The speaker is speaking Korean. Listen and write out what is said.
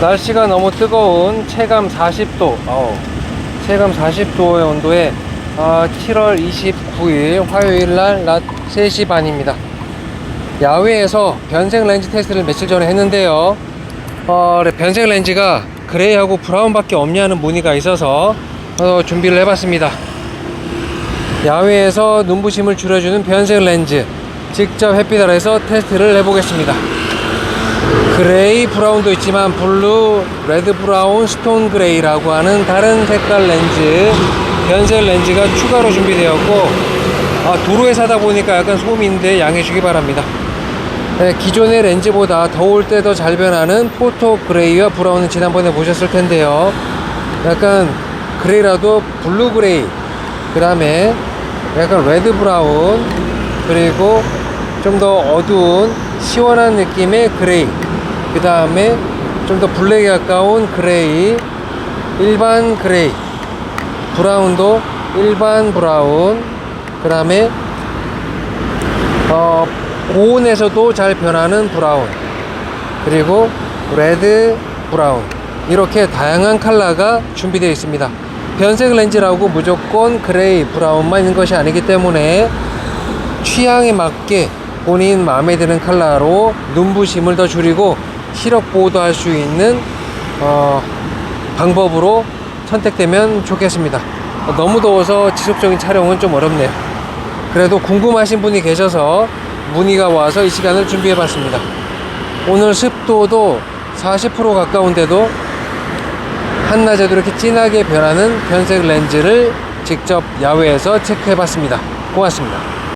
날씨가 너무 뜨거운 체감 40도, 어우, 체감 40도의 온도에 아, 7월 29일 화요일 날 낮 3시 반입니다. 야외에서 변색 렌즈 테스트를 며칠 전에 했는데요. 어, 네, 변색 렌즈가 그레이하고 브라운 밖에 없냐는 문의가 있어서 어, 준비를 해봤습니다. 야외에서 눈부심을 줄여주는 변색 렌즈 직접 햇빛 아래서 테스트를 해보겠습니다. 그레이 브라운도 있지만 블루, 레드 브라운, 스톤 그레이라고 하는 다른 색깔 렌즈 변색 렌즈가 추가로 준비되었고 아, 도로에 사다 보니까 약간 소음인데 양해 주기 바랍니다. 네, 기존의 렌즈보다 더울 때 더 잘 변하는 포토 그레이와 브라운은 지난번에 보셨을 텐데요. 약간 그레이라도 블루 그레이, 그 다음에 약간 레드 브라운, 그리고 좀 더 어두운 시원한 느낌의 그레이, 그 다음에 좀 더 블랙에 가까운 그레이, 일반 그레이, 브라운도 일반 브라운, 그 다음에 어, 고온에서도 잘 변하는 브라운. 그리고 레드 브라운. 이렇게 다양한 컬러가 준비되어 있습니다. 변색 렌즈라고 무조건 그레이 브라운만 있는 것이 아니기 때문에 취향에 맞게 본인 마음에 드는 컬러로 눈부심을 더 줄이고 시력 보호도 할 수 있는 어, 방법으로 선택되면 좋겠습니다 어, 너무 더워서 지속적인 촬영은 좀 어렵네요 그래도 궁금하신 분이 계셔서 문의가 와서 이 시간을 준비해 봤습니다. 오늘 습도도 40% 가까운데도 한낮에도 이렇게 진하게 변하는 변색 렌즈를 직접 야외에서 체크해 봤습니다. 고맙습니다.